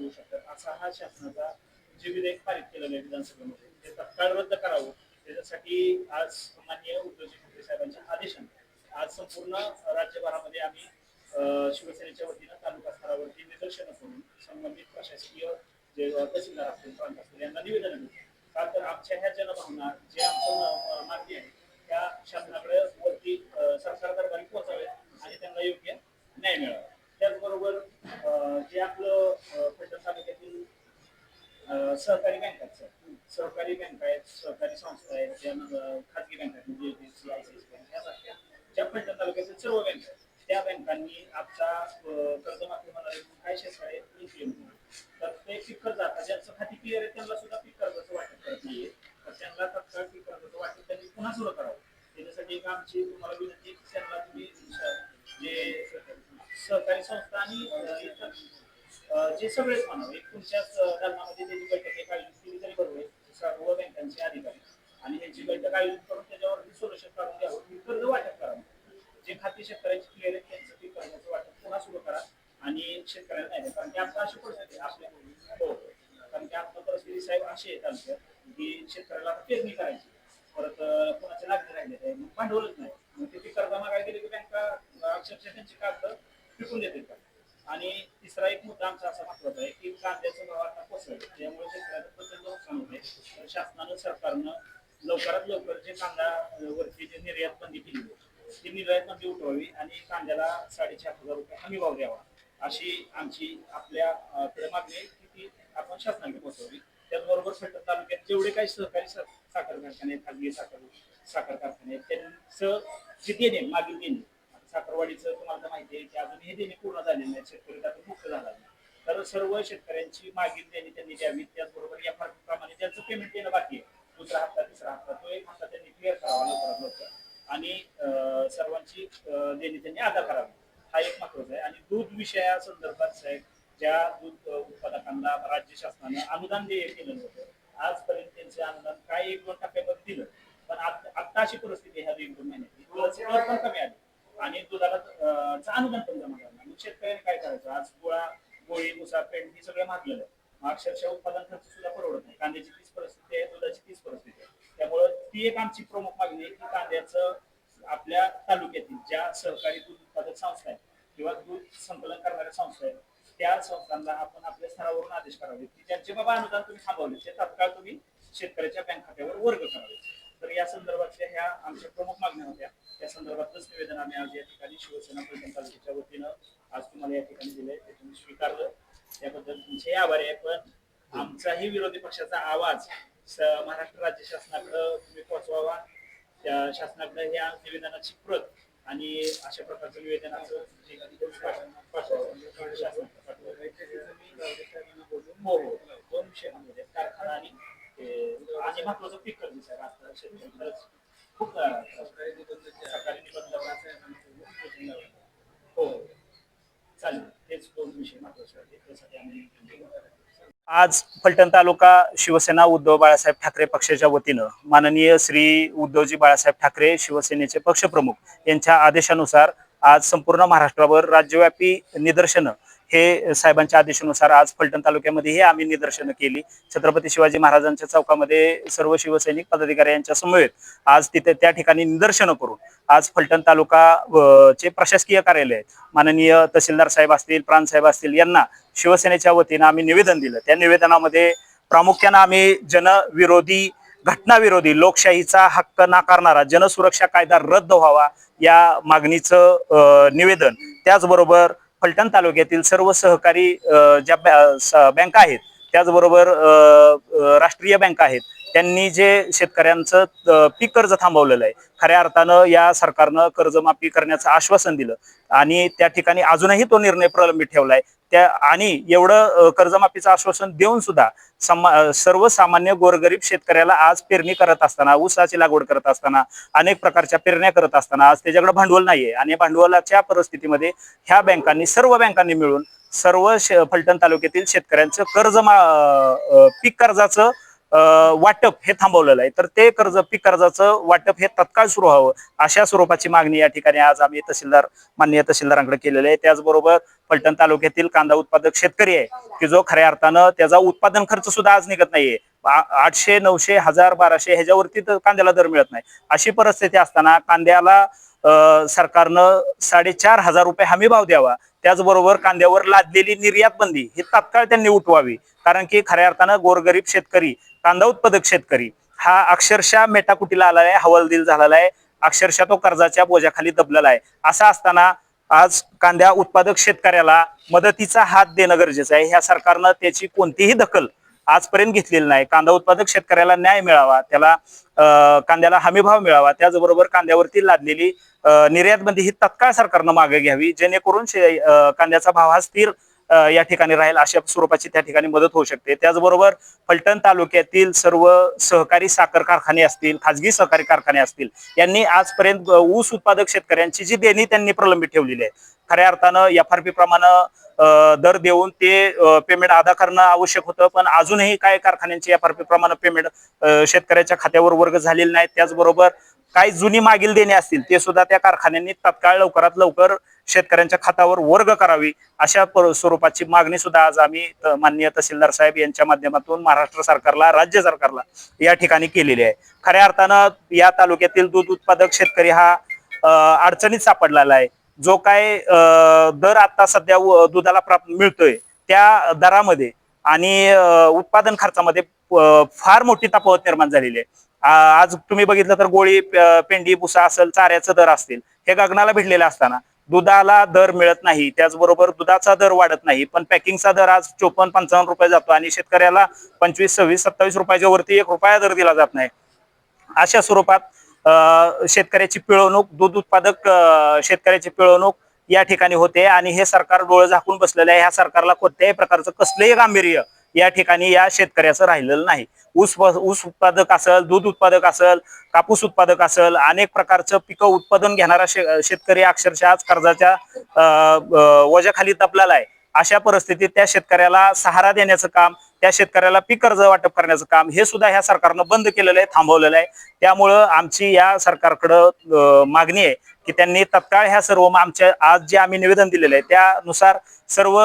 चालवू शकतात. असा हा शासनाचा जे विधेयक पारित केलेलं आहे विधानसभेमध्ये. ते तत्काळ रद्द करावं. त्याच्यासाठी आज माननीय उद्धवजी ठाकरे साहेबांच्या आदेशाने आज संपूर्ण राज्यभरामध्ये आम्ही शिवसेनेच्या वतीनं तालुका स्तरावरती निदर्शनं करून संबंधित प्रशासकीय जे तहसीलदार असतील प्रांत असतील यांना निवेदन दिलं का तर आमच्या ह्या जनभावना जे आमचं मागणी आहे त्या शासनाकडे वरती सरकार दरबारी पोहोचावे आणि त्यांना योग्य न्याय मिळावा. त्याचबरोबर जे आपलं अ, फलटण तालुक्यातील अ, सहकारी बँक आहेत सर सहकारी बँक आहेत सहकारी संस्था आहेत ज्या खाजगी बँक आहेत म्हणजे बँक यासारख्या ज्या फलटण तालुक्यातील सर्व बँक आहेत त्या बँकांनी आमच्या कर्जमाफी होणारे काय शेतकरी इन्फ्लुएन्स तर ते पीक कर्ज आता ज्यांचं खाती क्लिअर आहे त्यांना सुद्धा पीक कर्जाचं वाटप करत नाहीये. तर त्यांना तत्काळ पीक कर्जाचं वाटप त्यांनी पुन्हा सुरू करावं. त्याच्यासाठी एक आमची तुम्हाला विनंती की त्यांना तुम्ही जे सहकारी संस्था आणि जे सगळेच मानव एक तुमच्याच धर्मामध्ये त्याची बैठक एक आयोजित केली तरी बरोबर आहे सर्व बँकांचे अधिकारी आणि यांची बैठक आयोजित करून त्याच्यावर सोल्युशन काढून द्यावं कर्ज वाटप करावं जे खाते शेतकऱ्यांची क्लिअर आहे त्यांचं ते कर्जाचं वाटप पुन्हा सुरू करा आणि शेतकऱ्यांना नाही कारण की आता अशी परिस्थिती आपल्या हो कारण की आता परिस्थिती साहेब अशी आहे आमच्या की शेतकऱ्याला पेरणी करायची परत अ, कोणाचे लागणे राहिले मग भांडवलच नाही मग ते कर्ज मागायला गेले की बँका अक्षरशः त्यांची कागद फिकून देतात आणि तिसरा एक मुद्दा आमचा असा महत्त्वाचा आहे की कांद्याचं भाव आता कोसळले त्यामुळे शेतकऱ्याचं प्रचंड नुकसान होते तर शासनानं सरकारनं लवकरात लवकर जे कांदा वरती जे निर्यात बंदी केली ती निर्यात बंदी उठवावी आणि कांद्याला साडेचार हजार रुपये हमी भाव द्यावा. अशी आमची आपल्या कडे मागणी आहे की ती आपण शासनाकडे पोहोचवावी. त्याचबरोबर फलटण तालुक्यात जेवढे काही सहकारी सा- साखर कारखाने आहेत, खाजगी साखर साखर कारखाने आहेत, त्यांचं जे देणे मागील देणे आता साखरवाडीचं तुम्हाला तर माहिती आहे की अजून हे देणे पूर्ण झालेले नाही शेतकरी त्यातून मुक्त झाला नाही. तर सर्व शेतकऱ्यांची मागील देणे त्यांनी द्यावी. त्याचबरोबर या प्रमाणे त्यांचं पेमेंट देणं बाकी आहे दुसरा हप्ता तिसरा हप्ता तो एक हप्ता त्यांनी क्लिअर करावा लवकरात लवकर. आणि सर्वांची देणी त्यांनी अदा करावी. हा एक महत्त्वाचा आहे. आणि दूध विषयासंदर्भात साहेब ज्या दूध उत्पादकांना राज्य शासनानं अनुदान देय केलं होतं आजपर्यंत त्यांचे अनुदान काय एक दोन टप्प्यामध्ये दिलं. पण आत- अशी परिस्थिती ह्या एक दोन महिन्यात. दुधाची दर पण कमी आली. आणि दुधाला अनुदान पण जमा मग शेतकऱ्यांनी काय करायचं? आज गोळा गोळी मुसा पेंट हे सगळं मागलेलं आहे. अक्षरशः उत्पादन खर्च सुद्धा परवडत नाही. कांद्याची तीच परिस्थिती आहे दुधाची तीच परिस्थिती आहे. त्यामुळं ती एक आमची प्रमुख मागणी आहे की कांद्याचं आपल्या तालुक्यातील ज्या सहकारी दूध उत्पादक संस्था आहेत किंवा दूध संकलन करणाऱ्या संस्था आहेत त्या संस्थांना आपण आपल्या स्तरावरून आदेश करावे. की ज्यांचे बाबा अनुदान तुम्ही थांबवले ते तात्काळ तुम्ही शेतकऱ्याच्या बँक खात्यावर वर्ग करावे. तर या संदर्भातल्या ह्या आमच्या प्रमुख मागण्या होत्या. त्या संदर्भातच निवेदन आम्ही आज या ठिकाणी शिवसेना फलटण तालुक्याच्या वतीनं आज तुम्हाला या ठिकाणी दिले ते तुम्ही स्वीकारलं. त्याबद्दल तुमचे आभारी आहे पण आमचाही विरोधी पक्षाचा आवाज महाराष्ट्र राज्य शासनाकडे तुम्ही पोहोचवावा. त्या शासनाकडे ह्या निवेदनाची प्रत आणि अशा प्रकारचं निवेदनाचं हो हो. दोन विषयांमध्ये कारखाना आणि आणि महत्वाचं पीक कर्ज साहेब आता शेतकरी खूप सरकारी निबंध हो चालेल तेच दोन विषय महत्त्वाचे होते त्यासाठी आम्ही आज फलटण तालुका शिवसेना उद्धव बाळासाहेब ठाकरे पक्षाच्या वतीनं माननीय श्री उद्धवजी बाळासाहेब ठाकरे शिवसेनेचे पक्षप्रमुख यांच्या आदेशानुसार आज संपूर्ण महाराष्ट्रावर राज्यव्यापी निदर्शनं हे साहेबांच्या आदेशानुसार आज फलटण तालुक्यामध्ये हे आम्ही निदर्शनं केली. छत्रपती शिवाजी महाराजांच्या चौकामध्ये सर्व शिवसैनिक पदाधिकारी यांच्या समवेत आज तिथे त्या ठिकाणी निदर्शनं करून आज फलटण तालुका चे प्रशासकीय कार्यालय माननीय तहसीलदार साहेब असतील प्राण साहेब असतील यांना शिवसेनेच्या वतीनं आम्ही निवेदन दिलं. त्या निवेदनामध्ये प्रामुख्यानं आम्ही जनविरोधी घटनाविरोधी लोकशाहीचा हक्क नाकारणारा जनसुरक्षा कायदा रद्द व्हावा या मागणीचं निवेदन. त्याचबरोबर फलटण तालुक्यातील सर्व सहकारी ज्या बॅ- बँका आहेत त्याचबरोबर राष्ट्रीय बँका आहेत त्यांनी जे शेतकऱ्यांचं पीक कर्ज थांबवलेलं आहे खऱ्या अर्थानं या सरकारनं कर्जमाफी करण्याचं आश्वासन दिलं. आणि त्या ठिकाणी अजूनही तो निर्णय प्रलंबित ठेवलाय त्या आणि एवढं कर्जमाफीचं आश्वासन देऊन सुद्धा समा सर्वसामान्य गोरगरीब शेतकऱ्याला आज पेरणी करत असताना ऊसाची लागवड करत असताना अनेक प्रकारच्या पेरण्या करत असताना आज त्याच्याकडे भांडवल नाहीये. आणि भांडवलाच्या परिस्थितीमध्ये ह्या बँकांनी सर्व बँकांनी मिळून सर्व फलटण तालुक्यातील शेतकऱ्यांचं कर्ज पीक कर्जाचं वाटप हे थांबवलेलं आहे. तर ते कर्ज पीक कर्जाचं वाटप हे तत्काळ सुरू व्हावं अशा स्वरूपाची मागणी या ठिकाणी आज आम्ही तहसीलदार माननीय तहसीलदारांकडे केलेली आहे. त्याचबरोबर पलटण तालुक्यातील कांदा उत्पादक शेतकरी आहे की जो खऱ्या अर्थानं त्याचा उत्पादन खर्च सुद्धा आज निघत नाहीये. आठशे नऊशे हजार बाराशे ह्याच्यावरती तर कांद्याला दर मिळत नाही. अशी परिस्थिती असताना कांद्याला अं, सरकारनं साडेचार हजार रुपये हमी भाव द्यावा. त्याचबरोबर कांद्यावर लादलेली निर्यात बंदी ही तात्काळ त्यांनी उठवावी. कारण की खऱ्या अर्थानं गोरगरीब शेतकरी कांदा उत्पादक शेतकरी. हा अक्षरशः मेटाकुटीला आलेला आहे हवालदिल झालेला आहे. अक्षरशः तो कर्जाच्या बोजाखाली दबलेला आहे. असा असताना आज कांद्या उत्पादक शेतकऱ्याला मदतीचा हात देणं गरजेचं आहे. ह्या सरकारनं त्याची कोणतीही दखल आजपर्यंत घेतलेली नाही. कांदा उत्पादक शेतकऱ्याला न्याय मिळावा त्याला अं, कांद्याला हमीभाव मिळावा त्याचबरोबर कांद्यावरती लादलेली निर्यातबंदी ही तत्काळ सरकारनं मागे घ्यावी जेणेकरून शे- कांद्याचा भाव हा स्थिर या ठिकाणी राहील अशा स्वरूपाची त्या ठिकाणी मदत होऊ शकते. त्याचबरोबर फलटण तालुक्यातील सर्व सहकारी साखर कारखाने असतील खाजगी सहकारी कारखाने असतील यांनी आजपर्यंत ऊस उत्पादक शेतकऱ्यांची जी देणी त्यांनी प्रलंबित ठेवलेली आहे खऱ्या अर्थानं एफ आर पी प्रमाणे दर देऊन ते पेमेंट अदा करणं आवश्यक होतं पण अजूनही काय कारखान्यांची एफ आर पी प्रमाणे पेमेंट शेतकऱ्याच्या खात्यावर वर्ग झालेले नाहीत. त्याचबरोबर काही जुनी मागील देणे असतील ते सुद्धा त्या कारखान्यांनी तत्काळ लवकरात लवकर शेतकऱ्यांच्या खातावर वर्ग करावी अशा स्वरूपाची मागणी सुद्धा आज आम्ही माननीय तहसीलदार साहेब यांच्या माध्यमातून महाराष्ट्र सरकारला राज्य सरकारला या ठिकाणी केलेली आहे. खऱ्या अर्थानं या तालुक्यातील दूध उत्पादक शेतकरी हा अडचणीत सापडलेला आहे. जो काय दर आता सध्या दुधाला प्राप्त मिळतोय त्या दरामध्ये आणि उत्पादन खर्चामध्ये फार मोठी तफावत निर्माण झालेली आहे. आज तुम्ही बघितलं तर गोळी पेंडी भुसा असेल चाऱ्याचं दर असतील. हे गगनाला भिडलेले असताना दुधाला दर मिळत नाही. त्याचबरोबर दुधाचा दर वाढत नाही. पण पॅकिंगचा दर आज चोपन्न पंचावन्न रुपये जातो आणि शेतकऱ्याला पंचवीस सव्वीस सत्तावीस रुपयाच्या वरती एक रुपया दर दिला जात नाही. अशा स्वरूपात शेतकऱ्याची पिळवणूक दूध उत्पादक शेतकऱ्याची पिळवणूक या ठिकाणी होते आणि हे सरकार डोळे झाकून बसलेलं आहे. ह्या सरकारला कोणत्याही प्रकारचं कसलंही गांभीर्य या ठिकाणी या शेतकऱ्याचं राहिलेलं नाही. ऊस ऊस उत्पादक असेल दूध उत्पादक असेल कापूस उत्पादक असेल अनेक प्रकारचं पिकं उत्पादन घेणारा शेतकरी अक्षरशः आज कर्जाच्या अ, अ, तपलेला आहे. अशा परिस्थितीत त्या शेतकऱ्याला सहारा देण्याचं काम त्या शेतकऱ्याला पीक कर्ज वाटप करण्याचं काम हे सुद्धा ह्या सरकारनं बंद केलेलं आहे थांबवलेलं आहे. त्यामुळं आमची या सरकारकडं मागणी आहे की त्यांनी तत्काळ ह्या सर्व आमच्या आज जे आम्ही निवेदन दिलेलं आहे त्यानुसार सर्व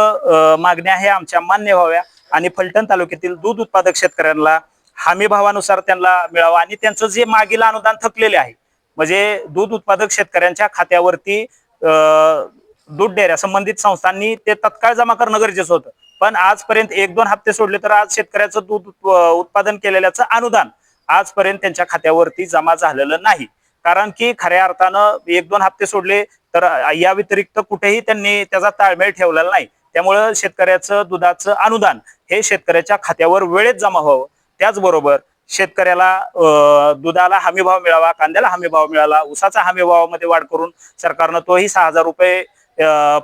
मागण्या ह्या आमच्या मान्य व्हाव्या आणि फलटण तालुक्यातील दूध उत्पादक शेतकऱ्यांना हमी भावानुसार त्यांना मिळावा आणि त्यांचं जे मागील अनुदान थकलेले आहे म्हणजे दूध उत्पादक शेतकऱ्यांच्या खात्यावरती दूध डेऱ्या संबंधित संस्थांनी ते तत्काळ जमा करणं गरजेचं होतं. पण आजपर्यंत एक दोन हप्ते सोडले तर आज शेतकऱ्याचं दूध उत्पादन केलेल्याचं अनुदान आजपर्यंत त्यांच्या खात्यावरती जमा झालेलं नाही. कारण की खऱ्या अर्थानं एक दोन हप्ते सोडले तर या व्यतिरिक्त कुठेही त्यांनी त्याचा ताळमेळ ठेवलेला नाही. त्यामुळं शेतकऱ्याचं दुधाचं अनुदान हे शेतकऱ्याच्या खात्यावर वेळेत जमा व्हावं. त्याचबरोबर शेतकऱ्याला दुधाला हमीभाव मिळावा कांद्याला हमीभाव मिळाला उसाचा हमीभावामध्ये वाढ करून सरकारनं तोही सहा हजार रुपये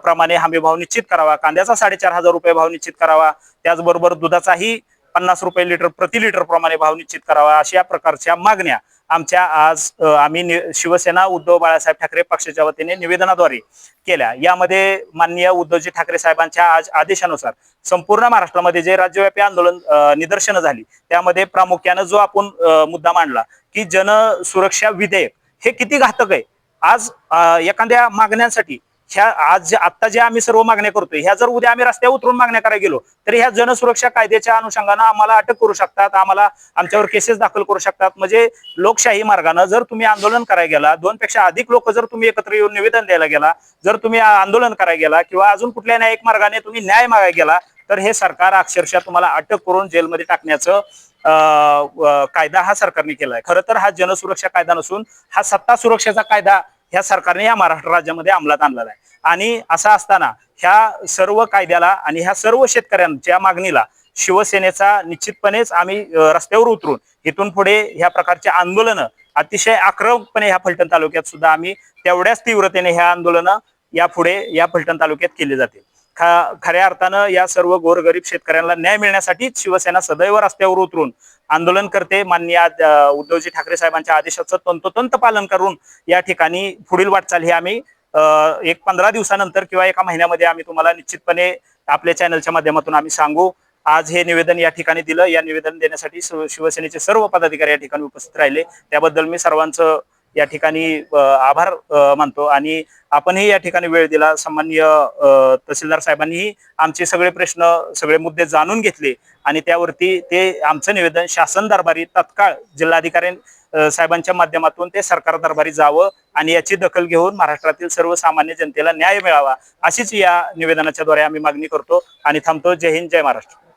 प्रमाणे हमीभाव निश्चित करावा कांद्याचा साडेचार हजार रुपये भाव निश्चित करावा. त्याचबरोबर दुधाचाही पन्नास रुपये लिटर प्रति लिटर प्रमाणे भाव निश्चित करावा अशा प्रकारच्या मागण्या आमच्या आज आम्ही शिवसेना उद्धव बाळासाहेब ठाकरे पक्षाच्या वतीने निवेदनाद्वारे केल्या. यामध्ये माननीय उद्धवजी ठाकरे साहेबांच्या आज आदेशानुसार संपूर्ण महाराष्ट्रामध्ये जे राज्यव्यापी आंदोलन निदर्शनं झाली त्यामध्ये प्रामुख्यानं जो आपण मुद्दा मांडला की जनसुरक्षा विधेयक हे किती घातक आहे? आज एखाद्या मागण्यांसाठी ह्या आज जे आता जे आम्ही सर्व मागण्या करतोय ह्या जर उद्या आम्ही रस्त्यावर उतरून मागण्या करायला गेलो तर ह्या जनसुरक्षा कायद्याच्या अनुषंगानं आम्हाला अटक करू शकतात आम्हाला आमच्यावर केसेस दाखल करू शकतात. म्हणजे लोकशाही मार्गानं जर तुम्ही आंदोलन करायला गेला दोन पेक्षा अधिक लोक जर तुम्ही एकत्र येऊन निवेदन द्यायला गेला जर तुम्ही आंदोलन करायला गेला किंवा अजून कुठल्या न्यायिक मार्गाने तुम्ही न्याय मागायला गेला तर हे सरकार अक्षरशः तुम्हाला अटक करून जेलमध्ये टाकण्याचं कायदा हा सरकारने केलाय. खरं तर हा जनसुरक्षा कायदा नसून हा सत्ता सुरक्षेचा कायदा ह्या सरकारने या महाराष्ट्र राज्यामध्ये अंमलात आणलेला आहे. आणि असं असताना ह्या सर्व कायद्याला आणि ह्या सर्व शेतकऱ्यांच्या मागणीला शिवसेनेचा निश्चितपणेच आम्ही रस्त्यावर उतरून इथून पुढे ह्या प्रकारचे आंदोलनं अतिशय आक्रमकपणे ह्या फलटण तालुक्यात सुद्धा आम्ही तेवढ्याच तीव्रतेने ह्या आंदोलनं यापुढे या फलटण तालुक्यात केली जातील. खा खऱ्या अर्थानं या सर्व गोरगरीब शेतकऱ्यांना न्याय मिळण्यासाठीच शिवसेना सदैव रस्त्यावर उतरून आंदोलन करते. माननीय उद्धवजी ठाकरे साहेबांच्या आदेशाचं तंतोतंत पालन करून या ठिकाणी पुढील वाटचाल ही आम्ही एक पंधरा दिवसानंतर किंवा एका महिन्यामध्ये आम्ही तुम्हाला निश्चितपणे आपल्या चॅनलच्या माध्यमातून आम्ही सांगू. आज हे निवेदन या ठिकाणी दिलं. या निवेदन देण्यासाठी शिवसेनेचे सर्व पदाधिकारी या ठिकाणी उपस्थित राहिले. त्याबद्दल मी सर्वांचं या ठिकाणी आभार मानतो. आणि आपणही या ठिकाणी वेळ दिला. सन्माननीय तहसीलदार साहेबांनीही आमचे सगळे प्रश्न सगळे मुद्दे जाणून घेतले. आणि त्यावरती ते आमचं निवेदन शासन दरबारी तत्काळ जिल्हाधिकारी साहेबांच्या माध्यमातून ते सरकार दरबारी जावं आणि याची दखल घेऊन महाराष्ट्रातील सर्वसामान्य जनतेला न्याय मिळावा अशीच या निवेदनाच्या द्वारे आम्ही मागणी करतो. आणि थांबतो. जय हिंद जय महाराष्ट्र.